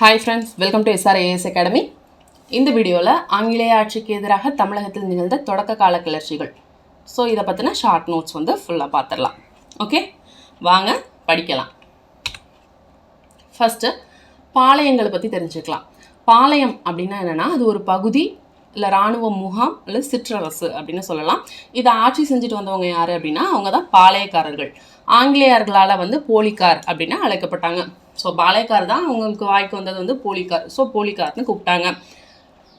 Hi friends welcome to SRAS academy இந்த வீடியோவில் ஆங்கிலேய ஆட்சிக்கு எதிராக தமிழகத்தில் நிகழ்ந்த தொடக்க கால கிளர்ச்சிகள். ஸோ இதை பற்றின ஷார்ட் நோட்ஸ் வந்து ஃபுல்லாக பார்த்துடலாம் ஓகே வாங்க படிக்கலாம். ஃபஸ்ட்டு பாளையங்களை பற்றி தெரிஞ்சுக்கலாம். பாளையம் அப்படின்னா என்னென்னா அது ஒரு பகுதி இல்லை இராணுவ முகாம் இல்லை சிற்றரசு அப்படின்னு சொல்லலாம். இதை ஆட்சி செஞ்சுட்டு வந்தவங்க யார் அப்படின்னா அவங்க தான் பாளையக்காரர்கள். ஆங்கிலேயர்களால் வந்து போலிக்கார் அப்படின்னு அழைக்கப்பட்டாங்க. ஸோ பாளையக்கார் தான் அவங்களுக்கு வாய்க்கு வந்தது வந்து போலிக்கார். ஸோ போலிக்கார்னு கூப்பிட்டாங்க.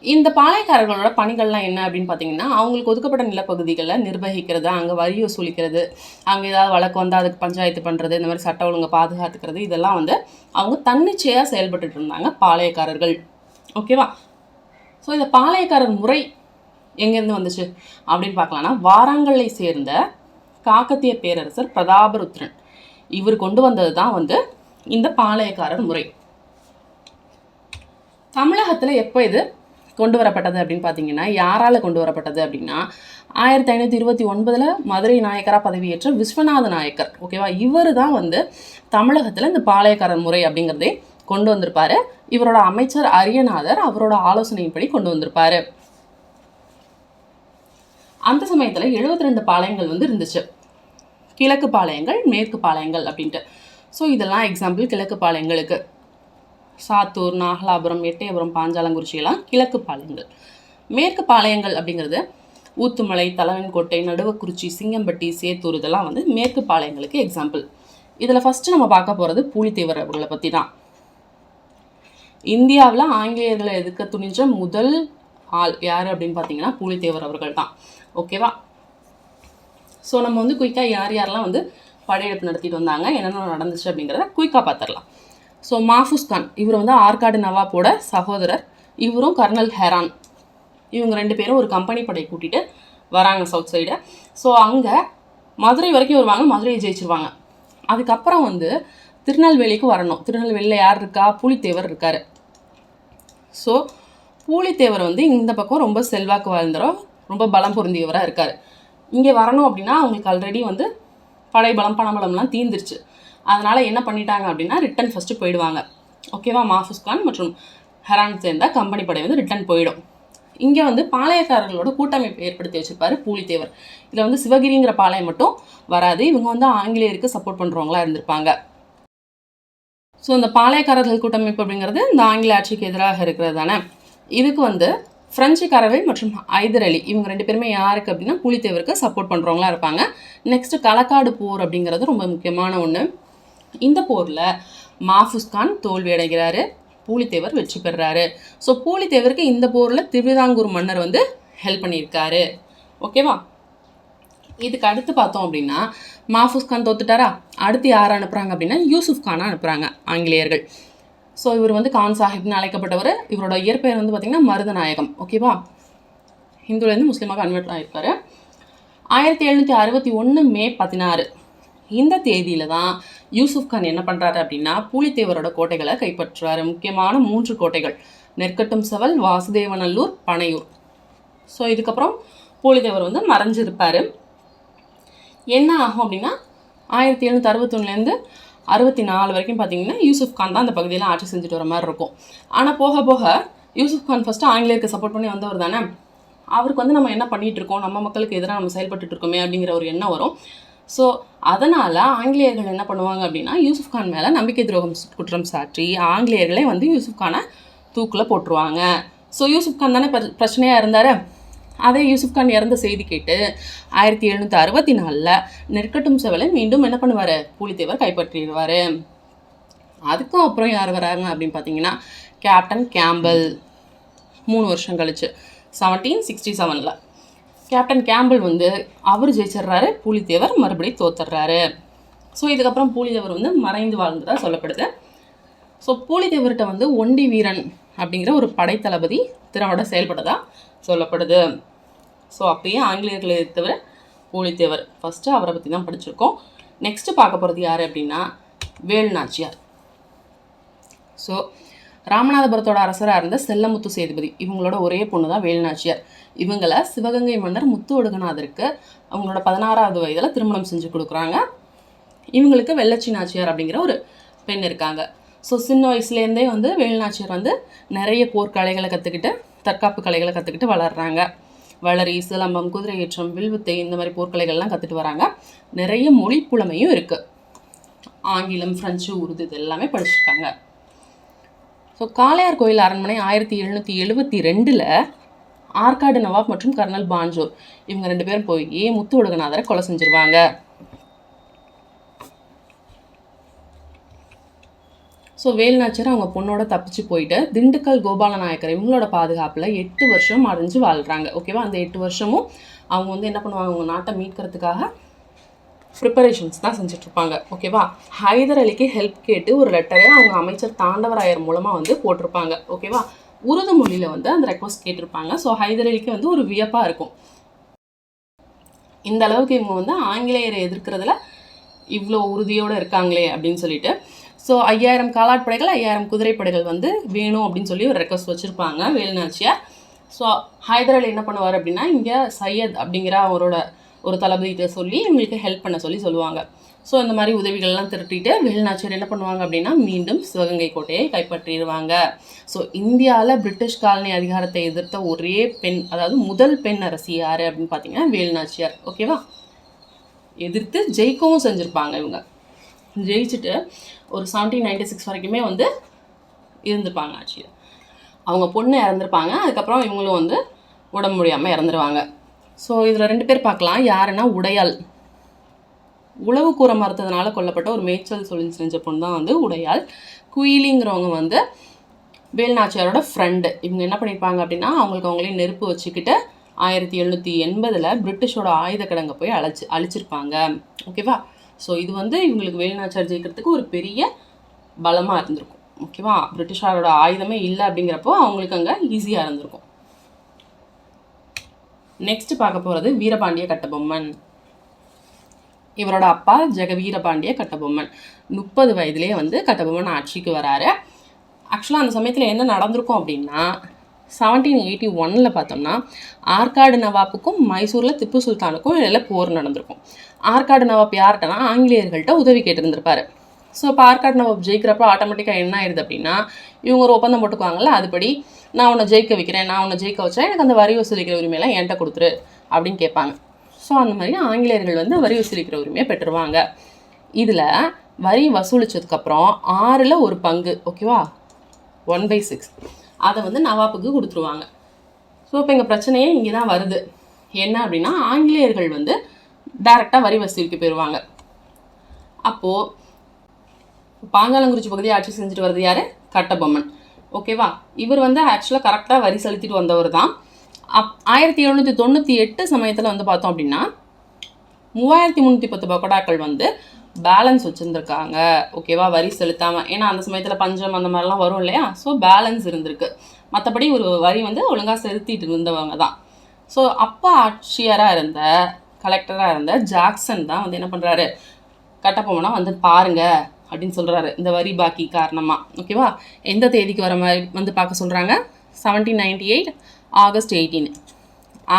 இந்த பாளையக்காரர்களோட பணிகள்லாம் என்ன அப்படின்னு பார்த்தீங்கன்னா அவங்களுக்கு ஒதுக்கப்பட்ட நிலப்பகுதிகளில் நிர்வகிக்கிறது அங்கே வரி வசூலிக்கிறது அங்கே ஏதாவது வழக்கு வந்தால் அதுக்கு பஞ்சாயத்து பண்ணுறது இந்த மாதிரி சட்ட ஒழுங்கை பாதுகாத்துக்கிறது இதெல்லாம் வந்து அவங்க தன்னிச்சையாக செயல்பட்டுட்டு இருந்தாங்க பாளையக்காரர்கள். ஓகேவா ஸோ இந்த பாளையக்காரர் முறை எங்கேருந்து வந்துச்சு? அப்படின்னு பார்க்கலான்னா வாராங்கல்லை சேர்ந்த காக்கத்திய பேரரசர் பிரதாபருத்ரன். இவர் கொண்டு வந்தது தான் வந்து இந்த பாளையக்காரர் முறை. தமிழகத்தில் எப்போ இது கொண்டு வரப்பட்டது அப்படின்னு பார்த்தீங்கன்னா யாரால் கொண்டு வரப்பட்டது அப்படின்னா ஆயிரத்தி ஐநூற்றி இருபத்தி ஒன்பதில் மதுரை நாயக்கராக பதவியேற்ற விஸ்வநாத நாயக்கர் ஓகேவா இவர் தான் வந்து தமிழகத்தில் இந்த பாளையக்காரர் முறை அப்படிங்கிறதே கொண்டு வந்திருப்பாரு. இவரோட அமைச்சர் அரியநாதர் அவரோட ஆலோசனையின்படி கொண்டு வந்திருப்பாரு. அந்த சமயத்தில் 72 ரெண்டு பாளையங்கள் வந்து இருந்துச்சு. கிழக்கு பாளையங்கள் மேற்கு பாளையங்கள் அப்படின்ட்டு. ஸோ இதெல்லாம் எக்ஸாம்பிள் கிழக்கு பாளையங்களுக்கு. சாத்தூர் நாகலாபுரம் எட்டயபுரம் பாஞ்சாலங்குறிச்சியெல்லாம் கிழக்கு பாளையங்கள். மேற்கு பாளையங்கள் அப்படிங்கிறது ஊத்துமலை தலவன்கோட்டை நடுவக்குறிச்சி சிங்கம்பட்டி சேத்தூர் இதெல்லாம் வந்து மேற்கு பாளையங்களுக்கு எக்ஸாம்பிள் இதில் ஃபஸ்ட்டு நம்ம பார்க்க போகிறது பூலித்தேவர் அவர்களை பற்றி தான் இந்தியாவில் ஆங்கிலேயர்களை எதிர்க்க துணிஞ்ச முதல் ஆள் யார் அப்படின்னு பார்த்தீங்கன்னா பூலித்தேவர் அவர்கள் தான் ஓகேவா ஸோ நம்ம வந்து குயிக்காக யார் யாரெல்லாம் வந்து படையெடுப்பு நடத்திட்டு வந்தாங்க. என்னென்ன நடந்துச்சு அப்படிங்கிறத குயிக்காக பார்த்துடலாம் ஸோ மாஃபூஸ் கான் இவர் வந்து ஆற்காடு நவாப்போட சகோதரர். இவரும் கர்னல் ஹெரான். இவங்க ரெண்டு பேரும் ஒரு கம்பெனி படையை கூட்டிகிட்டு வராங்க சவுத் சைடு ஸோ அங்கே மதுரை வரைக்கும் வருவாங்க மதுரையை ஜெயிச்சிருவாங்க. அதுக்கப்புறம் வந்து திருநெல்வேலிக்கு வரணும். திருநெல்வேலியில் யார் இருக்கா? புலித்தேவர் இருக்கார். ஸோ பூலித்தேவர் வந்து இந்த பக்கம் ரொம்ப செல்வாக்கு வாழ்ந்துடும் ரொம்ப பலம் பொருந்தியவராக இருக்கார். இங்கே வரணும் அப்படின்னா அவங்களுக்கு ஆல்ரெடி வந்து படை பலம் பணபலம்லாம் தீர்ந்துருச்சு. அதனால் என்ன பண்ணிட்டாங்க அப்படின்னா ரிட்டன் ஃபஸ்ட்டு போயிடுவாங்க. ஓகேவா மாஃபுஸ்கான் மற்றும் ஹெரான் சேர்ந்த கம்பெனி படை வந்து ரிட்டன் போயிடும். இங்கே வந்து பாளையக்காரர்களோட கூட்டமைப்பு ஏற்படுத்தி வச்சுருப்பாரு பூலித்தேவர். இதில் வந்து சிவகிரிங்கிற பாளையம் மட்டும் வராது. இவங்க வந்து ஆங்கிலேயருக்கு சப்போர்ட் பண்ணுறவங்களா இருந்திருப்பாங்க. ஸோ இந்த பாளையக்காரர்கள் கூட்டமைப்பு அப்படிங்கிறது இந்த ஆங்கில ஆட்சிக்கு எதிராக இருக்கிறது தானே? இதுக்கு வந்து பிரெஞ்சுக்காரர்கள் மற்றும் ஐதர் அலி. இவங்க ரெண்டு பேருமே யாருக்கு அப்படின்னா புலித்தேவருக்கு சப்போர்ட் பண்ணுறவங்களா இருப்பாங்க. நெக்ஸ்ட் களக்காடு போர் அப்படிங்கிறது ரொம்ப முக்கியமான ஒன்று இந்த போரில் மாஃபூஸ்கான் தோல்வி அடைகிறாரு. பூலித்தேவர் வெற்றி பெறுறாரு ஸோ பூலித்தேவருக்கு இந்த போரில் திருவிதாங்கூர் மன்னர் வந்து ஹெல்ப் பண்ணியிருக்காரு. ஓகேவா இதுக்கு அடுத்து பார்த்தோம் அப்படின்னா மாஃபூஸ் கான் தோத்துட்டாரா? அடுத்து யாரை அனுப்புகிறாங்க அப்படின்னா யூசுஃப் கானை அனுப்புகிறாங்க ஆங்கிலேயர்கள். ஸோ இவர் வந்து கான் சாஹிப்னு அழைக்கப்பட்டவர். இவரோட இயற்பெயர் வந்து பார்த்திங்கன்னா மருதநாயகம். ஓகேவா ஹிந்துலேருந்து முஸ்லீமாக கன்வெர்ட் ஆகிருக்காரு ஆயிரத்தி எழுநூற்றி அறுபத்தி ஒன்று மே பதினாறு. இந்த தேதியில் தான் யூசுஃப் கான் என்ன பண்ணுறாரு அப்படின்னா பூலித்தேவரோட கோட்டைகளை கைப்பற்றுறாரு முக்கியமான மூன்று கோட்டைகள். நெற்கட்டும் செவல் வாசுதேவநல்லூர் பனையூர். ஸோ இதுக்கப்புறம் பூலித்தேவர் வந்து மறைஞ்சிருப்பார். என்ன ஆகும் அப்படின்னா ஆயிரத்தி எழுநூற்றி அறுபத்தொன்னுலேருந்து அறுபத்தி நாலு வரைக்கும் பார்த்தீங்கன்னா யூசுஃப் கான் தான் அந்த பகுதியில் ஆட்சி செஞ்சுட்டு வர மாதிரி இருக்கும். ஆனால் போக போக யூசுஃப் கான் ஃபஸ்ட்டு ஆங்கிலேயருக்கு சப்போர்ட் பண்ணி வந்தவர் தானே? அவருக்கு வந்து நம்ம என்ன பண்ணிகிட்டு இருக்கோம்? நம்ம மக்களுக்கு எதிராக நம்ம செயல்பட்டு இருக்கோமே அப்படிங்கிற ஒரு எண்ணம் வரும். ஸோ அதனால் ஆங்கிலேயர்கள் என்ன பண்ணுவாங்க அப்படின்னா யூசுஃப் கான் மேலே நம்பிக்கை துரோகம் குற்றம் சாட்டி ஆங்கிலேயர்களே வந்து யூசுஃப் கானை தூக்கில் போட்டுருவாங்க. ஸோ யூசுஃப் கான் தானே பிர- இருந்தார்? அதே யூசுப் கான் இறந்த செய்தி கேட்டு ஆயிரத்தி எழுநூற்றி அறுபத்தி நாலில் நெற்கட்டும் செவலை மீண்டும் என்ன பண்ணுவார்? பூலித்தேவர் கைப்பற்றிடுவார். அதுக்கும் அப்புறம் யார் வராங்க அப்படின்னு பார்த்தீங்கன்னா கேப்டன் கேம்பல். மூணு வருஷம் கழிச்சு. செவன்டீன் சிக்ஸ்டி செவனில் கேப்டன் கேம்பல் வந்து அவர் ஜெயிச்சிடுறாரு பூலித்தேவர் மறுபடியும் தோத்துடுறாரு. ஸோ இதுக்கப்புறம் பூலித்தேவர் வந்து மறைந்து வாழ்ந்ததாக சொல்லப்படுது. ஸோ பூலித்தேவர்கிட்ட வந்து ஒண்டி வீரன் அப்படிங்கிற ஒரு படைத்தளபதி திறமோட செயல்பட்டதாக சொல்லப்படுது. ஸோ அப்பயே ஆங்கிலேயர்களை தவிர பூலித்தேவர். ஃபஸ்ட்டு அவரை பற்றி தான் படிச்சிருக்கோம். நெக்ஸ்ட்டு பார்க்க போகிறது யார் அப்படின்னா வேல்நாச்சியார் ஸோ ராமநாதபுரத்தோட அரசராக இருந்த செல்லமுத்து சேதுபதி. இவங்களோட ஒரே பொண்ணு தான் வேலுநாச்சியார் இவங்களை சிவகங்கை மன்னர் முத்து ஒடுகநாதருக்கு அவங்களோட பதினாறாவது வயதில் திருமணம் செஞ்சு கொடுக்குறாங்க. இவங்களுக்கு வெள்ளச்சி நாச்சியார் அப்படிங்கிற ஒரு பெண் இருக்காங்க. ஸோ சின்ன வயசுலேருந்தே வந்து வேலுநாச்சியார் வந்து நிறைய போர்க்கலைகளை கற்றுக்கிட்டு தற்காப்பு கலைகளை கற்றுக்கிட்டு வளர்கிறாங்க வளரி சிலம்பம் குதிரையேற்றம் வில்வித்தை இந்த மாதிரி போர்க்கலைகள்லாம் கற்றுட்டு வராங்க. நிறைய மொழி புலமையும் இருக்குது ஆங்கிலம் ஃப்ரெஞ்சு உருது இது எல்லாமே படிச்சிருக்காங்க. ஸோ காளையார் கோயில் அரண்மனை ஆயிரத்தி எழுநூற்றி எழுபத்தி ரெண்டில் ஆற்காடு நவாப் மற்றும் கர்னல் பாஞ்சோர் இவங்க ரெண்டு பேரும் போய் முத்து ஒடுகநாதரை கொலை செஞ்சிருவாங்க. ஸோ வேலுநாச்சியார் அவங்க பொண்ணோட தப்பிச்சு போயிட்டு திண்டுக்கல் கோபால நாயக்கர் இவங்களோட பாதுகாப்பில் எட்டு வருஷம் அடைஞ்சு வாழ்கிறாங்க ஓகேவா அந்த எட்டு வருஷமும் அவங்க வந்து என்ன பண்ணுவாங்க? அவங்க நாட்டை மீட்கிறதுக்காக ப்ரிப்பரேஷன்ஸ் தான் செஞ்சிட்ருப்பாங்க. ஓகேவா ஹைதர் அலிக்கு ஹெல்ப் கேட்டு ஒரு லெட்டரை அவங்க அமைச்சர் தாண்டவராயர் மூலமாக வந்து போட்டிருப்பாங்க. ஓகேவா உருது மொழியில் வந்து அந்த ரெக்வஸ்ட் கேட்டிருப்பாங்க. ஸோ ஹைதர் அலிக்கு வந்து ஒரு வியப்பாக இருக்கும். இந்த அளவுக்கு இவங்க வந்து ஆங்கிலேயரை எதிர்க்கிறதுல இவ்வளோ உறுதியோடு இருக்காங்களே அப்படின்னு சொல்லிட்டு ஸோ ஐயாயிரம் காலாட்படைகள் ஐயாயிரம் குதிரைப்படைகள் வந்து வேணும் அப்படின்னு சொல்லி ஒரு ரெக்வஸ்ட் வச்சுருப்பாங்க வேலுநாச்சியார் ஸோ ஹைதர் அலி என்ன பண்ணுவார் அப்படின்னா இங்கே சையத் அப்படிங்கிற அவரோட ஒரு தளபதிகிட்ட சொல்லி இவங்களுக்கு ஹெல்ப் பண்ண சொல்லி சொல்லுவாங்க. ஸோ இந்த மாதிரி உதவிகள்லாம் திரட்டிட்டு வேலுநாச்சியார் என்ன பண்ணுவாங்க அப்படின்னா மீண்டும் சிவகங்கை கோட்டையை கைப்பற்றிடுவாங்க. ஸோ இந்தியாவில் பிரிட்டிஷ் காலனி அதிகாரத்தை எதிர்த்த ஒரே பெண் அதாவது முதல் பெண் அரசி யார் அப்படின்னு பார்த்தீங்கன்னா வேலுநாச்சியார் ஓகேவா எதிர்த்து ஜெயிக்கவும் செஞ்சுருப்பாங்க இவங்க. ஜெயிச்சுட்டு ஒரு செவன்டீன் நைன்டி சிக்ஸ் வரைக்குமே வந்து இருந்திருப்பாங்க ஆட்சியில். அவங்க பொண்ணு இறந்துருப்பாங்க. அதுக்கப்புறம் இவங்களும் வந்து உடம்பு முடியாமல் இறந்துருவாங்க. ஸோ இதில் ரெண்டு பேர் பார்க்கலாம். யாருன்னா உடையாள். உழவு கூற மறுத்ததுனால கொல்லப்பட்ட ஒரு மேய்ச்சல் சொல்லி செஞ்ச பொண்ணு தான் வந்து உடையாள். குயிலிங்கிறவங்க வந்து வேல்நாச்சியாரோட ஃப்ரெண்டு இவங்க என்ன பண்ணியிருப்பாங்க அப்படின்னா அவங்களுக்கு அவங்களே நெருப்பு வச்சுக்கிட்டு ஆயிரத்தி எழுநூற்றி எண்பதில் பிரிட்டிஷோட ஆயுத கிடங்க போய் அழைச்சி அழிச்சிருப்பாங்க. ஓகேவா ஸோ இது வந்து இவங்களுக்கு வேலுநாச்சார் ஜெயிக்கிறதுக்கு ஒரு பெரிய பலமாக இருந்திருக்கும். ஓகேவா பிரிட்டிஷாரோட ஆயுதமே இல்லை அப்படிங்கிறப்போ அவங்களுக்கு அங்கே ஈஸியாக இருந்திருக்கும். நெக்ஸ்ட் பார்க்க போகிறது வீரபாண்டிய கட்டபொம்மன். இவரோட அப்பா ஜெக வீரபாண்டிய கட்டபொம்மன். முப்பது வயதுலேயே வந்து கட்டபொம்மன் ஆட்சிக்கு வராரு. ஆக்சுவலாக அந்த சமயத்தில் என்ன நடந்திருக்கும் அப்படின்னா செவன்டீன் எயிட்டி ஒனில் பார்த்தோம்னா ஆற்காடு நவாப்புக்கும் மைசூரில் திப்பு சுல்தானுக்கும் இடையில போர் நடந்திருக்கும். ஆற்காடு நவாப் யார்கிட்டனா? ஆங்கிலேயர்கள்ட்ட உதவி கேட்டிருந்திருப்பாரு. ஸோ இப்போ ஆற்காடு நவாப் ஜெயிக்கிறப்ப ஆட்டோமேட்டிக்காக என்ன ஆயிடுது அப்படின்னா இவங்க ஒரு ஒப்பந்தம் போட்டுக்குவாங்கல்ல அதுபடி நான் உன்னை ஜெயிக்க வைக்கிறேன் நான் உன்னை ஜெயிக்க வச்சா எனக்கு அந்த வரி வசூலிக்கிற உரிமையெல்லாம் என்கிட்ட கொடுத்துரு அப்படின்னு கேட்பாங்க. ஸோ அந்த மாதிரி ஆங்கிலேயர்கள் வந்து வரி வசூலிக்கிற உரிமையை பெற்றுருவாங்க. இதில் வரி வசூலித்ததுக்கப்புறம் ஆறில் ஒரு பங்கு ஓகேவா ஒன் பை சிக்ஸ் அதை வந்து நவாப்புக்கு கொடுத்துருவாங்க. ஸோ இப்போ எங்கள் பிரச்சனையே இங்கே தான் வருது. என்ன அப்படின்னா ஆங்கிலேயர்கள் வந்து டைரெக்டாக வரி வசூலிக்கு போயிடுவாங்க அப்போது பாங்காலங்குறிச்சி பகுதியை ஆட்சி செஞ்சுட்டு வர்றது யார்? கட்டபொம்மன். ஓகேவா இவர் வந்து ஆக்சுவலாக கரெக்டாக வரி செலுத்திட்டு வந்தவர் தான். அப் ஆயிரத்தி எழுநூற்றி தொண்ணூற்றி எட்டு சமயத்தில் வந்து பார்த்தோம் அப்படின்னா மூவாயிரத்தி முந்நூற்றி பத்து பக்கோடாக்கள் வந்து பேலன்ஸ் வச்சுருந்துருக்காங்க. ஓகேவா வரி செலுத்தாமல் ஏன்னா அந்த சமயத்தில் பஞ்சம் அந்த மாதிரிலாம் வரும் இல்லையா? ஸோ பேலன்ஸ் இருந்திருக்கு. மற்றபடி ஒரு வரி வந்து ஒழுங்காக செலுத்திட்டு இருந்தவங்க தான். ஸோ அப்பா ஆட்சியராக இருந்த கலெக்டராக இருந்த ஜாக்சன் தான் வந்து என்ன பண்ணுறாரு கட்டப்போமனா வந்து பாருங்க அப்படின்னு சொல்கிறாரு இந்த வரி பாக்கி காரணமாக ஓகேவா எந்த தேதிக்கு வர மாதிரி வந்து பார்க்க சொல்கிறாங்க seventeen ninety eight August eighteen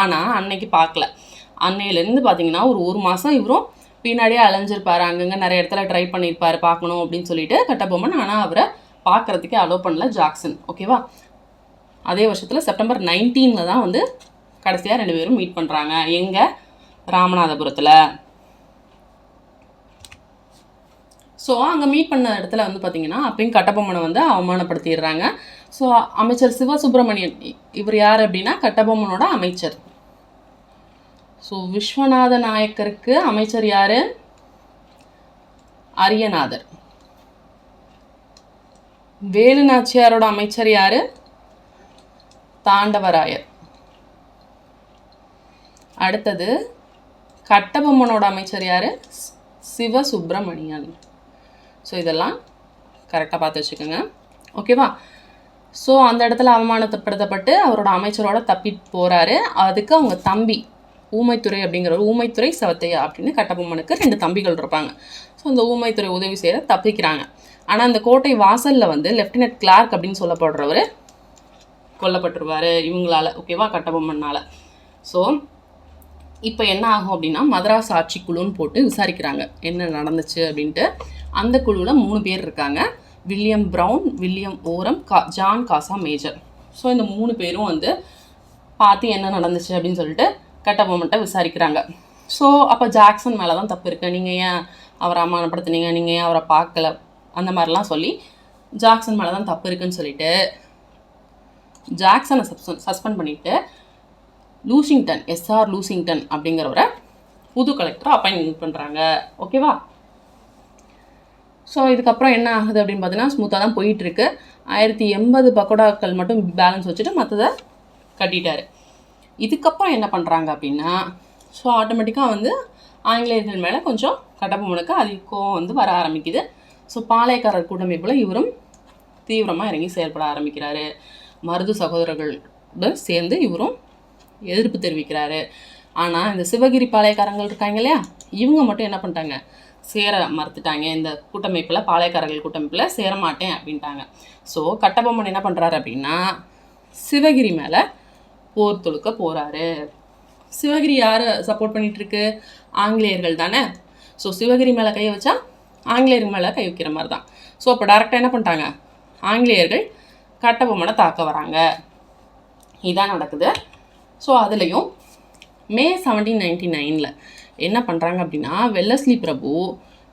ஆனால் அன்னைக்கு பார்க்கல. அன்னையிலேருந்து பார்த்தீங்கன்னா ஒரு ஒரு மாதம் இவரும் பின்னாடியே அலைஞ்சிருப்பாரு. அங்கங்கே நிறைய இடத்துல ட்ரை பண்ணியிருப்பாரு பார்க்கணும் அப்படின்னு சொல்லிட்டு கட்டபொம்மன். ஆனால் அவரை பார்க்கறதுக்கே அலோவ் பண்ணல ஜாக்சன். ஓகேவா அதே வருஷத்தில் செப்டம்பர் நைன்டீனில் தான் வந்து கடைசியாக ரெண்டு பேரும் மீட் பண்ணுறாங்க எங்கே? ராமநாதபுரத்தில். ஸோ அங்கே மீட் பண்ண இடத்துல வந்து பார்த்தீங்கன்னா அப்பயும் கட்டபொம்மனை வந்து அவமானப்படுத்திடுறாங்க. ஸோ அமைச்சர் சிவசுப்பிரமணியன் இவர் யார் அப்படின்னா கட்டபொம்மனோட அமைச்சர். ஸோ விஸ்வநாத நாயக்கருக்கு அமைச்சர் யார்? அரியநாதர் வேலு நாச்சியாரோட அமைச்சர் யார்? தாண்டவராயர். அடுத்தது கட்டபொம்மனோட அமைச்சர் யார்? சிவசுப்பிரமணியன். ஸோ இதெல்லாம் கரெக்டாக பார்த்து வச்சுக்கோங்க. ஓகேவா ஸோ அந்த இடத்துல அவமானப்படுத்தப்பட்டு அவரோட அமைச்சரோட தப்பி போகிறாரு அதுக்கு அவங்க தம்பி ஊமைத்துறை அப்படிங்கிற ஒரு ஊமைத்துறை சவத்தையா அப்படின்னு கட்டபொம்மனுக்கு ரெண்டு தம்பிகள் இருப்பாங்க. ஸோ அந்த ஊமைத்துறை உதவி செய்ய தப்பிக்கிறாங்க. ஆனால் அந்த கோட்டை வாசலில் வந்து லெஃப்டினன்ட் கிளார்க் அப்படின்னு சொல்லப்படுறவர் கொல்லப்பட்டுருவார் இவங்களால ஓகேவா கட்டபொம்மனால் ஸோ இப்போ என்ன ஆகும் அப்படின்னா மதராஸ் ஆட்சி குழுன்னு போட்டு விசாரிக்கிறாங்க. என்ன நடந்துச்சு அப்படின்ட்டு. அந்த குழுவில் மூணு பேர் இருக்காங்க. வில்லியம் ப்ரௌன் வில்லியம் ஓரம் கா ஜான் காசா மேஜர். ஸோ இந்த மூணு பேரும் வந்து பார்த்து என்ன நடந்துச்சு அப்படின்னு சொல்லிட்டு கட்டபொம்மன்ட்ட விசாரிக்கிறாங்க. ஸோ அப்போ ஜாக்சன் மேலே தான் தப்பு இருக்குது நீங்கள் ஏன் அவரை அமானப்படுத்துனீங்க நீங்கள் ஏன் அவரை பார்க்கல? அந்த மாதிரிலாம் சொல்லி ஜாக்சன் மேலே தான் தப்பு இருக்குன்னு சொல்லிட்டு ஜாக்சனை சஸ்பெண்ட் சஸ்பெண்ட் பண்ணிவிட்டு லூசிங்டன் எஸ்ஆர் லூசிங்டன் அப்படிங்கிறவரை புது கலெக்டரை அப்பாயின்மெண்ட் பண்ணுறாங்க ஓகேவா ஸோ இதுக்கப்புறம் என்ன ஆகுது அப்படின்னு பார்த்தீங்கன்னா ஸ்மூத்தாக தான் போயிட்டுருக்கு ஆயிரத்தி எண்பது பக்கோடாக்கள் மட்டும் பேலன்ஸ் வச்சுட்டு மற்றதை கட்டிட்டாரு. இதுக்கப்புறம் என்ன பண்ணுறாங்க அப்படின்னா ஸோ ஆட்டோமேட்டிக்காக வந்து ஆங்கிலேயர்கள் மேலே கொஞ்சம் கட்டபொம்மனுக்கு அதிகம் வந்து வர ஆரம்பிக்குது. ஸோ பாளையக்காரர் கூட்டமைப்பில் இவரும் தீவிரமாக இறங்கி செயல்பட ஆரம்பிக்கிறாரு. மருது சகோதரர்களுடன் சேர்ந்து இவரும் எதிர்ப்பு தெரிவிக்கிறாரு. ஆனால் இந்த சிவகிரி பாளையக்காரங்கள் இருக்காங்க இல்லையா? இவங்க மட்டும் என்ன பண்ணிட்டாங்க? சேர மறுத்துட்டாங்க. இந்த கூட்டமைப்பில் பாளையக்காரர்கள் கூட்டமைப்பில் சேர மாட்டேன் அப்படின்ட்டாங்க. ஸோ கட்டபொம்மன் என்ன பண்ணுறாரு அப்படின்னா சிவகிரி மேலே போர் தொடுக்க போகிறாரு சிவகிரி யாரை சப்போர்ட் பண்ணிகிட்ருக்கு ஆங்கிலேயர்கள் தானே? ஸோ சிவகிரி மேலே கை வச்சா ஆங்கிலேயர்கள் மேலே கை வைக்கிற மாதிரி தான் ஸோ அப்போ டேரெக்டாக என்ன பண்ணிட்டாங்க? ஆங்கிலேயர்கள் கட்டபொம்மனை தாக்க வராங்க. இதான் நடக்குது. ஸோ அதுலேயும் மே செவன்டீன் நைன்டி நைனில் என்ன பண்ணுறாங்க அப்படின்னா வெள்ளஸ்லி பிரபு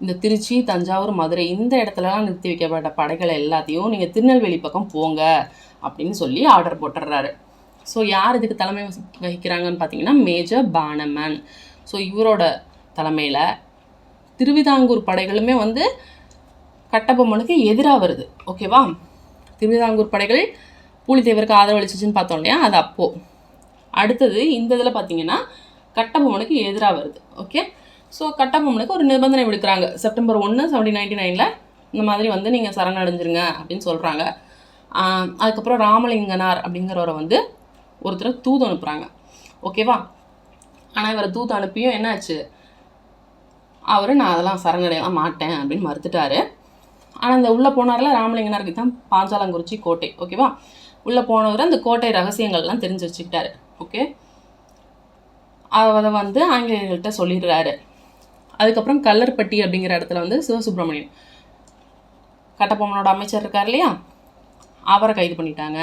இந்த திருச்சி தஞ்சாவூர் மதுரை இந்த இடத்துலலாம் நிறுத்தி வைக்கப்பட்ட படைகள் எல்லாத்தையும் நீங்கள் திருநெல்வேலி பக்கம் போங்க அப்படின்னு சொல்லி ஆர்டர் போட்டுடுறாரு. ஸோ யார் இதுக்கு தலைமை வசி- வகிக்கிறாங்கன்னு பார்த்தீங்கன்னா மேஜர் பானமன். ஸோ இவரோட தலைமையில் திருவிதாங்கூர் படைகளுமே வந்து கட்டபொம்மனுக்கு எதிராக வருது. ஓகேவா திருவிதாங்கூர் படைகள் பூலித்தேவருக்கு ஆதரவளிச்சிச்சுன்னு பார்த்தோம் இல்லையா? அது அப்போது அடுத்தது இந்த இதில் பார்த்தீங்கன்னா கட்டபொம்மனுக்கு எதிராக வருது. ஓகே ஸோ கட்டபொம்மனுக்கு ஒரு நிபந்தனை விடுக்கிறாங்க. செப்டம்பர் ஒன்று செவன்டீன் நைன்டி நைனில் இந்த மாதிரி வந்து நீங்கள் சரணடைஞ்சிருங்க அப்படின்னு சொல்கிறாங்க அதுக்கப்புறம் ராமலிங்கனார் அப்படிங்கிறவரை வந்து ஒருத்தரை தூது அனுப்புகிறாங்க ஓகேவா ஆனால் இவரை தூது அனுப்பியும் என்னாச்சு? அவர் நான் அதெல்லாம் சரணடையலாம் மாட்டேன் அப்படின்னு மறுத்துட்டாரு. ஆனால் அந்த உள்ளே போனார்ல ராமலிங்கனாருக்கு தான் பாஞ்சாலங்குறிச்சி கோட்டை. ஓகேவா உள்ளே போனவர் அந்த கோட்டை ரகசியங்கள்லாம் தெரிஞ்சு வச்சுக்கிட்டாரு. ஓகே அதை வந்து ஆங்கிலேயர்கள்ட்ட சொல்லிடுறாரு. அதுக்கப்புறம் கல்லர்பட்டி அப்படிங்கிற இடத்துல வந்து சிவசுப்பிரமணியன் கட்டபொம்மனோட அமைச்சர் இருக்கார் இல்லையா? அவரை கைது பண்ணிட்டாங்க.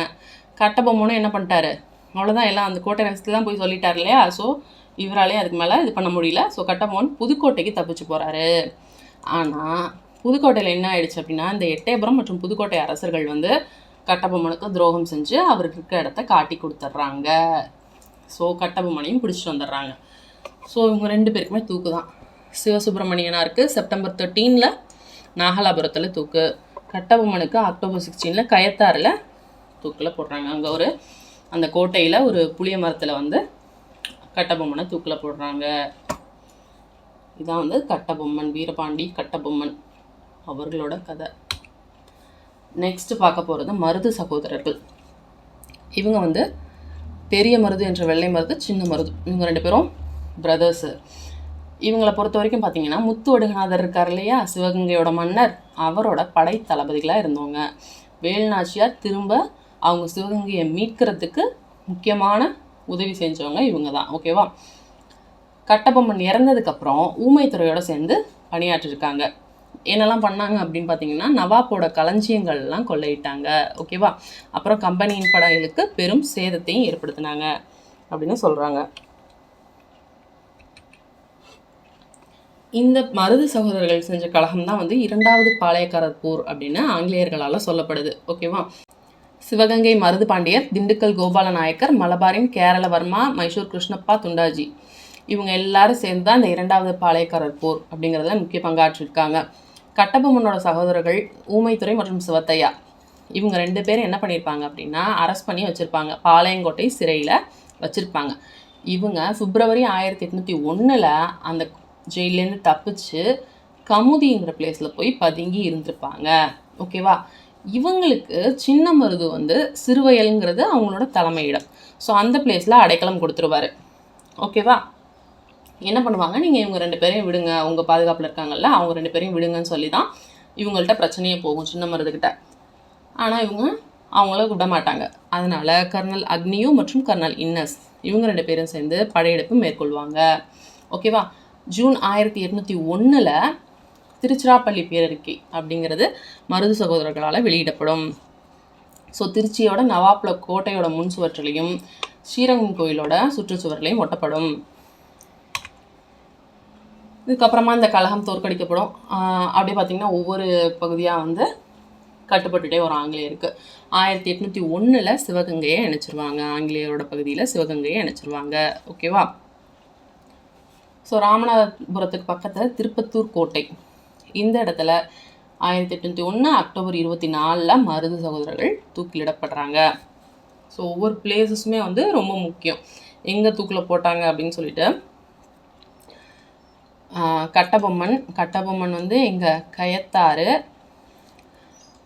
கட்டபொம்மனும் என்ன பண்ணிட்டாரு? அவ்வளோதான் எல்லாம் அந்த கோட்டை ரகசியத்தில் தான் போய் சொல்லிட்டார் இல்லையா? ஸோ இவராலே அதுக்கு மேலே இது பண்ண முடியல. ஸோ கட்டபொம்மன் புதுக்கோட்டைக்கு தப்பிச்சு போகிறாரு ஆனால் புதுக்கோட்டையில் என்ன ஆயிடுச்சு அப்படின்னா இந்த எட்டயபுரம் மற்றும் புதுக்கோட்டை அரசர்கள் வந்து கட்டபொம்மனுக்கு துரோகம் செஞ்சு அவருக்கு இருக்கிற இடத்த காட்டி கொடுத்துட்றாங்க. ஸோ கட்டபொம்மனையும் பிடிச்சிட்டு வந்துடுறாங்க. ஸோ இவங்க ரெண்டு பேருக்குமே தூக்கு தான். சிவசுப்பிரமணியனாருக்கு செப்டம்பர் தேர்ட்டீனில் நாகலாபுரத்தில் தூக்கு. கட்டபொம்மனுக்கு அக்டோபர் சிக்ஸ்டீனில் கயத்தாறில் தூக்கில் போடுறாங்க. அங்கே ஒரு அந்த கோட்டையில் ஒரு புளிய மரத்தில் வந்து கட்டபொம்மனை தூக்கில் போடுறாங்க. இதான் வந்து கட்டபொம்மன் வீரபாண்டி கட்டபொம்மன் அவர்களோட கதை. நெக்ஸ்ட்டு பார்க்க போகிறது மருது சகோதரர்கள். இவங்க வந்து பெரிய மருது என்ற வெள்ளை மருது சின்ன மருது. இவங்க ரெண்டு பேரும் பிரதர்ஸு இவங்களை பொறுத்த வரைக்கும் பார்த்தீங்கன்னா முத்து ஒடுகநாதர் இருக்கார் இல்லையா? சிவகங்கையோட மன்னர். அவரோட படை தளபதிகளாக இருந்தவங்க வேலுநாச்சியார் திரும்ப அவங்க சிவகங்கையை மீட்கிறதுக்கு முக்கியமான உதவி செஞ்சவங்க இவங்க தான் ஓகேவா கட்டபொம்மன் இறந்ததுக்கப்புறம் ஊமைத்துறையோட சேர்ந்து பணியாற்றிருக்காங்க. என்னெல்லாம் பண்ணாங்க அப்படின்னு பார்த்தீங்கன்னா நவாப்போட களஞ்சியங்கள்லாம் கொள்ளையிட்டாங்க ஓகேவா அப்புறம் கம்பெனியின் படைகளுக்கு பெரும் சேதத்தையும் ஏற்படுத்தினாங்க அப்படின்னு சொல்கிறாங்க இந்த மருது சகோதரர்கள் செஞ்ச கழகம் தான் வந்து இரண்டாவது பாளையக்காரர் போர் அப்படின்னு ஆங்கிலேயர்களால் சொல்லப்படுது ஓகேவா சிவகங்கை மருது பாண்டியர் திண்டுக்கல் கோபால நாயக்கர் மலபாரின் கேரளவர்மா மைசூர் கிருஷ்ணப்பா துண்டாஜி. இவங்க எல்லாரும் சேர்ந்து தான் இந்த இரண்டாவது பாளையக்காரர் போர் அப்படிங்கிறதுல முக்கிய பங்காற்றிருக்காங்க. கட்டபொம்மனோட சகோதரர்கள் ஊமைத்துறை மற்றும் சிவத்தையா. இவங்க ரெண்டு பேரும் என்ன பண்ணியிருப்பாங்க அப்படின்னா அரெஸ்ட் பண்ணி வச்சுருப்பாங்க. பாளையங்கோட்டை சிறையில் வச்சுருப்பாங்க. இவங்க பிப்ரவரி ஆயிரத்தி எட்நூற்றி ஒன்றில் அந்த ஜெயிலேருந்து தப்பிச்சு கமுதிங்கிற பிளேஸில் போய் பதுங்கி இருந்திருப்பாங்க. ஓகேவா? இவங்களுக்கு சின்ன மருது வந்து சிறுவயலுங்கிறது அவங்களோட தலைமையிடம். ஸோ அந்த பிளேஸில் அடைக்கலம் கொடுத்துருவாரு. ஓகேவா என்ன பண்ணுவாங்க? நீங்கள் இவங்க ரெண்டு பேரையும் விடுங்க. அவங்க பாதுகாப்பில் இருக்காங்கல்ல அவங்க ரெண்டு பேரையும் விடுங்கன்னு சொல்லி தான் இவங்கள்ட்ட பிரச்சனையே போகும் சின்ன மருதுகிட்ட. ஆனால் இவங்க அவங்கள விட மாட்டாங்க அதனால் கர்னல் அக்னியு மற்றும் கர்னல் இன்னஸ் இவங்க ரெண்டு பேரும் சேர்ந்து படையெடுப்பு மேற்கொள்வாங்க. ஓகேவா ஜூன் ஆயிரத்தி எட்நூற்றி ஒன்றில் திருச்சிராப்பள்ளி பேரறிக்கை அப்படிங்கிறது மருது சகோதரர்களால் வெளியிடப்படும். ஸோ திருச்சியோட நவாப்ல கோட்டையோட முன் சுவற்றிலையும் ஸ்ரீரங்கம் கோயிலோட சுற்றுச்சுவர்லையும் ஒட்டப்படும். இதுக்கப்புறமா இந்த கழகம் தோற்கடிக்கப்படும். அப்படியே பார்த்தீங்கன்னா ஒவ்வொரு பகுதியாக வந்து கட்டுப்பட்டுட்டே ஒரு ஆங்கிலேயருக்கு ஆயிரத்தி எட்நூற்றி ஒன்றில் சிவகங்கையை இணைச்சிருவாங்க. ஆங்கிலேயரோட பகுதியில் சிவகங்கையை இணைச்சிருவாங்க. ஓகேவா ஸோ ராமநாதபுரத்துக்கு பக்கத்தில் திருப்பத்தூர் கோட்டை. இந்த இடத்துல ஆயிரத்தி எட்நூற்றி ஒன்று அக்டோபர் இருபத்தி நாலில் மருது சகோதரர்கள் தூக்கிலிடப்படுறாங்க. ஸோ ஒவ்வொரு பிளேசஸுமே வந்து ரொம்ப முக்கியம். எங்கே தூக்கில் போட்டாங்க அப்படின்னு சொல்லிட்டு கட்டபொம்மன் கட்டபொம்மன் வந்து எங்கள் கயத்தாறு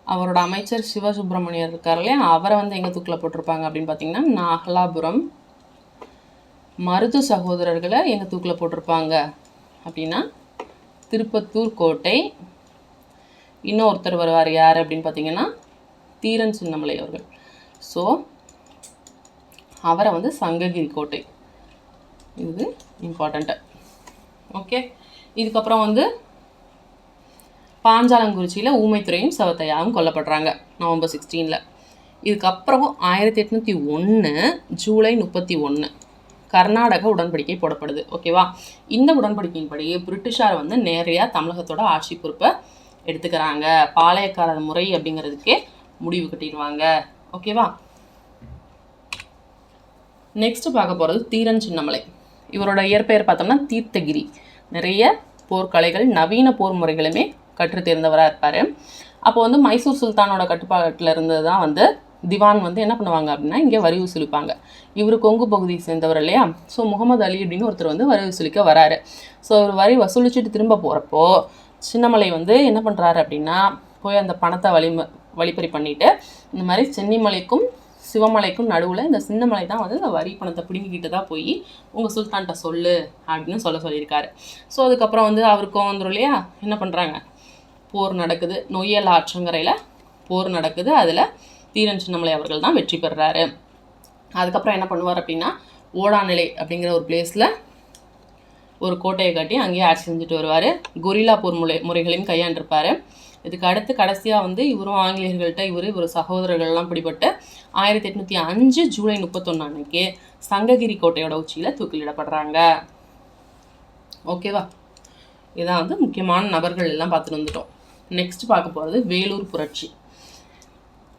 அவரோட அமைச்சர் சிவசுப்பிரமணியர் இருக்கார் இல்லையா அவரை வந்து எங்கே தூக்கில் போட்டிருப்பாங்க அப்படின்னு பார்த்தீங்கன்னா நாகலாபுரம் மருது சகோதரர்களை எங்கே தூக்கில் போட்டிருப்பாங்க. அப்படின்னா திருப்பத்தூர் கோட்டை. இன்னொருத்தர் வருவார் யார் அப்படின்னு பார்த்தீங்கன்னா தீரன் சின்னமலை அவர்கள். ஸோ அவரை வந்து சங்ககிரி கோட்டை. இது இம்பார்ட்டண்ட்டு ஓகே இதுக்கப்புறம் வந்து பாஞ்சாலங்குறிச்சியில் ஊமைத்துறையும் சவத்தையாவும் கொல்லப்படுறாங்க நவம்பர் சிக்ஸ்டீனில் இதுக்கப்புறம் ஆயிரத்தி எட்நூற்றி ஒன்று ஜூலை முப்பத்தி ஒன்று கர்நாடக உடன்படிக்கை போடப்படுது. ஓகேவா இந்த உடன்படிக்கையின்படி பிரிட்டிஷார் வந்து நேரடியாக தமிழகத்தோட ஆட்சி பொறுப்பை எடுத்துக்கிறாங்க. பாளையக்காரர் முறை அப்படிங்கிறதுக்கே முடிவு கட்டிடுவாங்க. ஓகேவா நெக்ஸ்ட் பார்க்க போகிறது தீரன் சின்னமலை. இவரோட இயற்பெயர் பார்த்தோம்னா தீர்த்தகிரி. நிறைய போர்க்கலைகள் நவீன போர் முறைகளுமே கற்றுத் தேர்ந்தவராக இருப்பார். அப்போ வந்து மைசூர் சுல்தானோட கட்டுப்பாட்டில் இருந்தது தான் வந்து திவான் வந்து என்ன பண்ணுவாங்க அப்படின்னா இங்கே வரி வசூலிப்பாங்க இவர் கொங்கு பகுதியை சேர்ந்தவர் இல்லையா? ஸோ முகமது அலி அப்படின்னு ஒருத்தர் வந்து வரி வசூலிக்க வராரு. ஸோ அவர் வரி வசூலிச்சுட்டு திரும்ப போகிறப்போ சின்னமலை வந்து என்ன பண்ணுறாரு அப்படின்னா போய் அந்த பணத்தை வழி வழிப்பறி பண்ணிவிட்டு இந்த மாதிரி சென்னிமலைக்கும் சிவமலைக்கும் நடுவில் இந்த சின்னமலை தான் வந்து இந்த வரி பணத்தை பிடுங்கிக்கிட்டு தான் போய் உங்கள் சுல்தான்கிட்ட சொல்லு அப்படின்னு சொல்ல சொல்லியிருக்காரு. ஸோ அதுக்கப்புறம் வந்து அவருக்கும் வந்துடும் இல்லையா? என்ன பண்ணுறாங்க போர் நடக்குது. நொய்யல் ஆற்றங்கரையில் போர் நடக்குது. அதில் தீரன் சின்னமலை அவர்கள் தான் வெற்றி பெறுறாரு அதுக்கப்புறம் என்ன பண்ணுவார் அப்படின்னா ஓடாநிலை அப்படிங்கிற ஒரு பிளேஸில் ஒரு கோட்டையை கட்டி அங்கேயே ஆட்சி செஞ்சுட்டு வருவார். கொரிலா போர் முறை முறைகளையும் கையாண்டிருப்பார். இதுக்கு அடுத்து கடைசியாக வந்து இவரும் ஆங்கிலேயர்கள்ட்ட இவர் இவர் சகோதரர்கள்லாம் பிடிபட்டு ஆயிரத்தி எட்நூற்றி அஞ்சு ஜூலை முப்பத்தொன்று அன்னைக்கு சங்ககிரி கோட்டையோட உச்சியில் தூக்கிலிடப்படுறாங்க. ஓகேவா இதான் வந்து முக்கியமான நபர்கள் எல்லாம் பார்த்துட்டு வந்துட்டோம். நெக்ஸ்ட் பார்க்க போகிறது வேலூர் புரட்சி.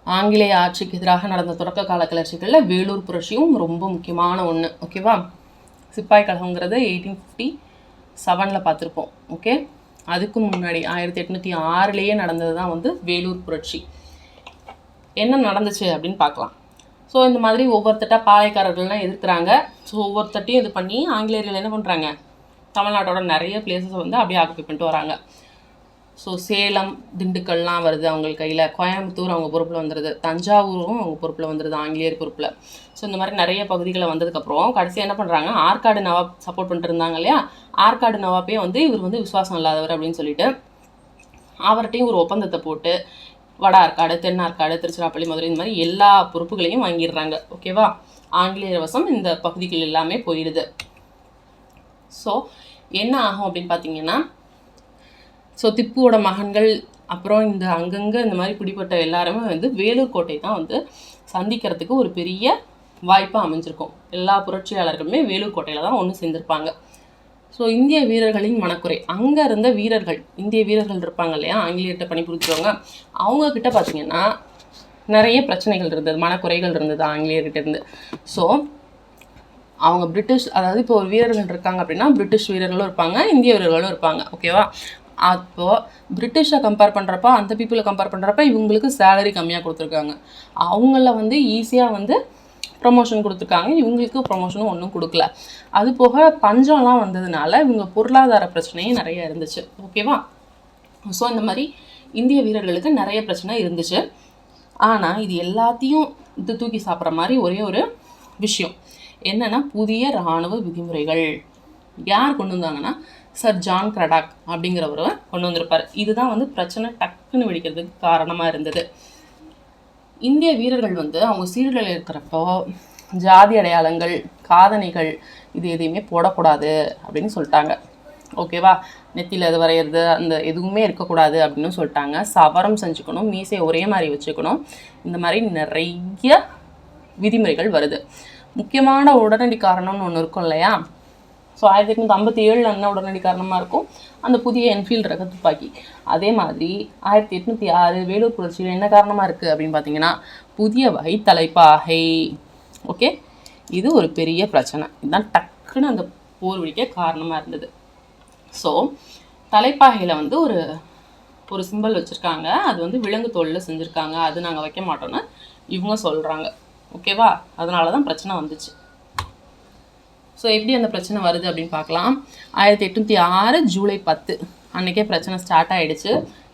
ஆங்கிலேய ஆட்சிக்கு எதிராக நடந்த தொடக்க கால கிளர்ச்சிகளில் வேலூர் புரட்சியும் ரொம்ப முக்கியமான ஒன்று ஓகேவா சிப்பாய் கழகங்கிறது எயிட்டீன் ஃபிஃப்டி செவனில் பார்த்துருப்போம் ஓகே அதுக்கு முன்னாடி ஆயிரத்தி எட்நூற்றி ஆறுலேயே நடந்தது தான் வந்து வேலூர் புரட்சி. என்ன நடந்துச்சு அப்படின்னு பார்க்கலாம். ஸோ இந்த மாதிரி ஒவ்வொருத்தட்டா பாளையக்காரர்கள்லாம் எதிர்க்கிறாங்க. ஸோ ஒவ்வொருத்தட்டையும் இது பண்ணி ஆங்கிலேயர்கள் என்ன பண்ணுறாங்க தமிழ்நாட்டோட நிறைய பிளேசஸை வந்து அப்படியே ஆக்குப்பை பண்ணிட்டு வராங்க. ஸோ சேலம் திண்டுக்கல்லாம் வருது அவங்க கையில். கோயம்புத்தூர் அவங்க பொறுப்பில் வந்துடுது தஞ்சாவூரும் அவங்க பொறுப்பில் வந்துடுது ஆங்கிலேயர் பொறுப்பில். ஸோ இந்த மாதிரி நிறைய பகுதிகளை வந்ததுக்கப்புறம் கடைசி என்ன பண்ணுறாங்க ஆற்காடு நவாப் சப்போர்ட் பண்ணிட்டு இருந்தாங்க இல்லையா? ஆற்காடு நவாப்பே வந்து இவர் வந்து விசுவாசம் இல்லாதவர் அப்படின்னு சொல்லிட்டு அவர்கிட்டையும் ஒரு ஒப்பந்தத்தை போட்டு வட ஆற்காடு தென் ஆற்காடு திருச்சிராப்பள்ளி மதுரை இந்த மாதிரி எல்லா பொறுப்புகளையும் வாங்கிடுறாங்க. ஓகேவா ஆங்கிலேயர் வசம் இந்த பகுதிகள் எல்லாமே போயிடுது. ஸோ என்ன ஆகும் அப்படின்னு பார்த்தீங்கன்னா ஸோ திப்புவோட மகன்கள் அப்புறம் இந்த அங்கங்கே இந்த மாதிரி பிடிப்பட்ட எல்லாருமே வந்து வேலூர் கோட்டை தான் வந்து சந்திக்கிறதுக்கு ஒரு பெரிய வாய்ப்பாக அமைஞ்சிருக்கும். எல்லா புரட்சியாளர்களுமே வேலூர் கோட்டையில் தான் ஒன்று சேர்ந்திருப்பாங்க. ஸோ இந்திய வீரர்களின் மனக்குறை. அங்கே இருந்த வீரர்கள் இந்திய வீரர்கள் இருப்பாங்க இல்லையா? ஆங்கிலேயர்கிட்ட பணிபுரிஞ்சவங்க அவங்கக்கிட்ட பார்த்தீங்கன்னா நிறைய பிரச்சனைகள் இருந்தது மனக்குறைகள் இருந்தது ஆங்கிலேயர்கிட்டேருந்து ஸோ அவங்க பிரிட்டிஷ் அதாவது இப்போ ஒரு வீரர்கள் இருக்காங்க அப்படின்னா பிரிட்டிஷ் வீரர்களும் இருப்பாங்க இந்திய வீரர்களும் இருப்பாங்க. ஓகேவா அப்போது பிரிட்டிஷை கம்பேர் பண்ணுறப்ப அந்த பீப்புளை கம்பேர் பண்ணுறப்ப இவங்களுக்கு சேலரி கம்மியாக கொடுத்துருக்காங்க. அவங்கள வந்து ஈஸியாக வந்து ப்ரமோஷன் கொடுத்துருக்காங்க. இவங்களுக்கு ப்ரொமோஷனும் ஒன்றும் கொடுக்கல. அது போக பஞ்சம்லாம் வந்ததுனால இவங்க பொருளாதார பிரச்சனையும் நிறைய இருந்துச்சு. ஓகேவா ஸோ இந்த மாதிரி இந்திய வீரர்களுக்கு நிறைய பிரச்சனை இருந்துச்சு. ஆனால் இது எல்லாத்தையும் இது தூக்கி சாப்பிட்ற மாதிரி ஒரே ஒரு விஷயம். என்னென்னா புதிய இராணுவ விதிமுறைகள். யார் கொண்டு வந்தாங்கன்னா சர் ஜான் கிரடாக் அப்படிங்கிறவர் கொண்டு வந்திருப்பார். இதுதான் வந்து பிரச்சனை டக்குன்னு வெடிக்கிறதுக்கு காரணமாக இருந்தது. இந்திய வீரர்கள் வந்து அவங்க சீர்களில் இருக்கிறப்போ ஜாதி அடையாளங்கள் காதணிகள் இது எதையுமே போடக்கூடாது அப்படின்னு சொல்லிட்டாங்க. ஓகேவா நெத்தியில் இது வரைகிறது அந்த எதுவுமே இருக்கக்கூடாது அப்படின்னு சொல்லிட்டாங்க. சவரம் செஞ்சுக்கணும் மீசையை ஒரே மாதிரி வச்சுக்கணும். இந்த மாதிரி நிறைய விதிமுறைகள் வருது. முக்கியமான உடனடி காரணம்னு ஒன்று இருக்கும் இல்லையா? ஸோ ஆயிரத்தி எட்நூற்றி ஐம்பத்தி ஏழில் என்ன உடனடி காரணமாக இருக்கும். அந்த புதிய என்ஃபீல்டு ரக துப்பாக்கி. அதே மாதிரி ஆயிரத்தி எட்நூற்றி ஆறு வேலூர் புரட்சியில் என்ன காரணமாக இருக்குது அப்படின்னு பார்த்தீங்கன்னா புதிய வகை தலைப்பாகை ஓகே இது ஒரு பெரிய பிரச்சனை. இதுதான் டக்குன்னு அந்த போர் வெடிக்க காரணமாக இருந்தது. ஸோ தலைப்பாகையில் வந்து ஒரு ஒரு சிம்பிள் வச்சுருக்காங்க. அது வந்து விலங்கு தோலில் செஞ்சுருக்காங்க. அது நாங்கள் வைக்க மாட்டோம்னு இவங்க சொல்கிறாங்க ஓகேவா அதனால தான் பிரச்சனை வந்துச்சு. ஸோ எப்படி அந்த பிரச்சனை வருது அப்படின்னு பார்க்கலாம். ஆயிரத்தி எட்நூற்றி ஆறு ஜூலை பத்து. அன்றைக்கே பிரச்சனை ஸ்டார்ட் ஆகிடுச்சு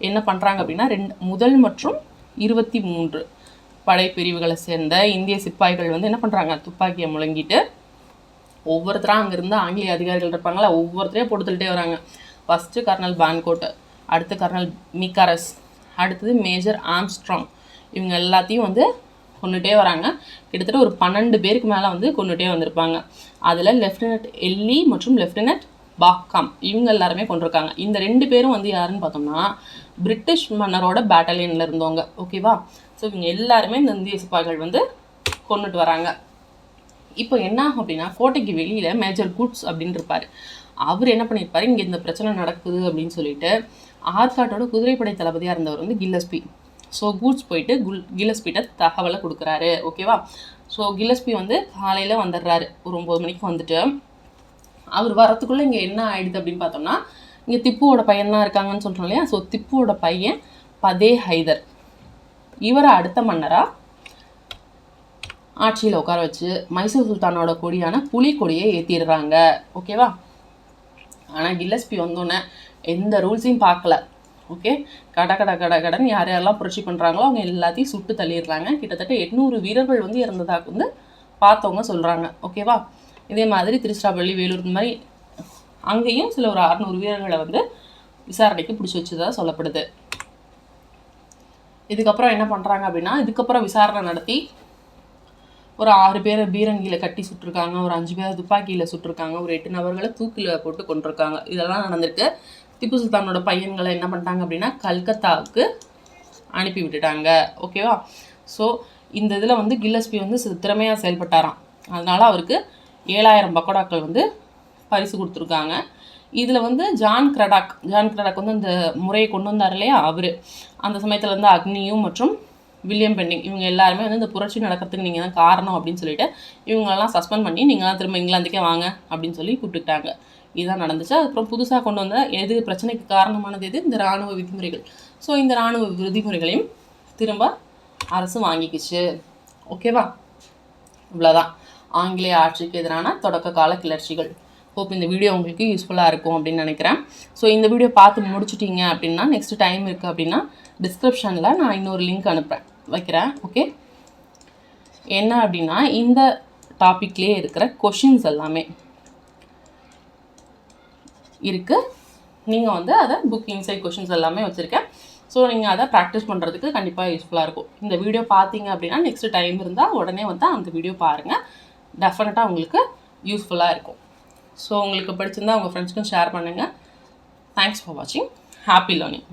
என்ன பண்ணுறாங்க அப்படின்னா ரெண்டு முதல் மற்றும் இருபத்தி மூன்று படைப்பிரிவுகளை சேர்ந்த இந்திய சிப்பாய்கள் வந்து என்ன பண்ணுறாங்க துப்பாக்கியை முழங்கிட்டு ஒவ்வொருத்தராக அங்கேருந்து ஆங்கிலேய அதிகாரிகள் இருப்பாங்களா? ஒவ்வொருத்தரையும் பொடுத்துக்கிட்டே வராங்க. ஃபஸ்ட்டு கர்னல் பான்கோட் அடுத்து கர்னல் மிகாரஸ் அடுத்தது மேஜர் ஆம்ஸ்ட்ராங். இவங்க எல்லாத்தையும் வந்து கொண்டுகிட்டே வராங்க. கிட்டத்தட்ட ஒரு பன்னெண்டு பேருக்கு மேலே வந்து கொண்டுகிட்டே வந்திருப்பாங்க. அதில் லெஃப்டினன்ட் எல்லி மற்றும் லெஃப்டினன்ட் பாக்காம் இவங்க எல்லாருமே கொண்டிருக்காங்க. இந்த ரெண்டு பேரும் வந்து யாருன்னு பார்த்தோம்னா பிரிட்டிஷ் மன்னரோட பேட்டலியனில் இருந்தவங்க. ஓகேவா ஸோ இவங்க எல்லாருமே இந்த இந்திய சிப்பாய்கள் வந்து கொண்டுட்டு வராங்க. இப்போ என்ன ஆகும் அப்படின்னா கோட்டைக்கு வெளியில் மேஜர் குட்ஸ் அப்படின்னு இருப்பார். அவர் என்ன பண்ணியிருப்பாரு இங்கே இந்த பிரச்சனை நடக்குது அப்படின்னு சொல்லிட்டு ஆர்காட்டோட குதிரைப்படை தளபதியாக இருந்தவர் வந்து கில்லஸ்பி ஸோ கூட்ஸ் போயிட்டு குல் கில்லஸ்பிட்ட தகவலை கொடுக்குறாரு. ஓகேவா ஸோ கில்லஸ்பி வந்து காலையில் வந்துடுறாரு. ஒரு ஒம்பது மணிக்கு வந்துட்டு. அவர் வரத்துக்குள்ளே இங்கே என்ன ஆயிடுது அப்படின்னு பார்த்தோம்னா இங்கே திப்புவோட பையன் தான் இருக்காங்கன்னு சொல்கிறோம் இல்லையா? ஸோ திப்புவோட பையன் பதே ஹைதர். இவரை அடுத்த மன்னராக ஆட்சியில் உட்கார வச்சு மைசூர் சுல்தானோட கொடியான புலி கொடியை ஏற்றிடுறாங்க ஓகேவா ஆனால் கில்லஸ்பி வந்தோடனே எந்த ரூல்ஸையும் பார்க்கல. ஓகே கட கட கட கடன் யார் யாரெல்லாம் புரட்சி பண்ணுறாங்களோ அவங்க எல்லாத்தையும் சுட்டு தள்ளிடுறாங்க. கிட்டத்தட்ட எட்நூறு வீரர்கள் வந்து இறந்ததாக வந்து பார்த்தவங்க சொல்கிறாங்க ஓகேவா இதே மாதிரி திருச்சிராப்பள்ளி வேலூர் இந்த மாதிரி அங்கேயும் சில ஒரு அறநூறு வீரர்களை வந்து விசாரணைக்கு பிடிச்சி வச்சதா சொல்லப்படுது. இதுக்கப்புறம் என்ன பண்ணுறாங்க அப்படின்னா இதுக்கப்புறம் விசாரணை நடத்தி ஒரு ஆறு பேரை பீரங்கியில் கட்டி சுட்டிருக்காங்க. ஒரு அஞ்சு பேர் துப்பாக்கியில் சுட்டிருக்காங்க. ஒரு எட்டு நபர்களை தூக்கில் போட்டு கொண்டிருக்காங்க. இதெல்லாம் நடந்திருக்கு. திப்பு சுல்தானோட பையன்களை என்ன பண்ணிட்டாங்க அப்படின்னா கல்கத்தாவுக்கு அனுப்பி விட்டுட்டாங்க. ஓகேவா ஸோ இந்த இதில் வந்து கில்லஸ்பி வந்து திறமையாக செயல்பட்டாராம். அதனால் அவருக்கு ஏழாயிரம் பக்கோடாக்கள் வந்து பரிசு கொடுத்துருக்காங்க. இதில் வந்து ஜான் கிரடாக் ஜான் கிரடாக் வந்து அந்த முறையை கொண்டு வந்தார் இல்லையா? அவர். அந்த சமயத்தில் வந்து அக்னியும் மற்றும் வில்லியம் பெண்டிங் இவங்க எல்லாருமே வந்து இந்த புரட்சி நடக்கிறதுக்கு நீங்கள் தான் காரணம் அப்படின்னு சொல்லிட்டு இவங்களெல்லாம் சஸ்பெண்ட் பண்ணி நீங்களாம் திரும்ப இங்கிலாந்துக்கே வாங்க அப்படின்னு சொல்லி கூப்பிட்டுக்கிட்டாங்க. இதுதான் நடந்துச்சு. அப்புறம் புதுசாக கொண்டு வந்த எது பிரச்சனைக்கு காரணமானது எது? இந்த இராணுவ விதிமுறைகள். ஸோ இந்த இராணுவ விதிமுறைகளையும் திரும்ப அரசு வாங்கிக்கிச்சு. ஓகேவா இவ்வளோதான் ஆங்கிலேய ஆட்சிக்கு எதிரான தொடக்க கால கிளர்ச்சிகள். ஹோப் இந்த வீடியோ உங்களுக்கு யூஸ்ஃபுல்லாக இருக்கும் அப்படின்னு நினைக்கிறேன். ஸோ இந்த வீடியோ பார்த்து முடிச்சிட்டிங்க அப்படின்னா நெக்ஸ்ட் டைம் இருக்குது அப்படின்னா டிஸ்கிரிப்ஷனில் நான் இன்னொரு லிங்க் அனுப்புகிறேன் வைக்கிறேன். ஓகே என்ன அப்படின்னா இந்த டாப்பிக்லேயே இருக்கிற கொஷின்ஸ் எல்லாமே. இருக்குது நீங்கள் வந்து அதை புக் இன்சைட் கொஷின்ஸ் எல்லாமே வச்சுருக்கேன். ஸோ நீங்கள் அதை ப்ராக்டிஸ் பண்ணுறதுக்கு கண்டிப்பாக யூஸ்ஃபுல்லாக இருக்கும். இந்த வீடியோ பார்த்தீங்க அப்படின்னா நெக்ஸ்ட் டைம் இருந்தால் உடனே வந்து அந்த வீடியோ பாருங்கள் டெஃபினட்டாக உங்களுக்கு யூஸ்ஃபுல்லாக இருக்கும். ஸோ உங்களுக்கு பிடிச்சிருந்தா உங்கள் ஃப்ரெண்ட்ஸ்க்கும் ஷேர் பண்ணுங்கள் தேங்க்ஸ் ஃபார் வாட்சிங் ஹாப்பி லேர்னிங்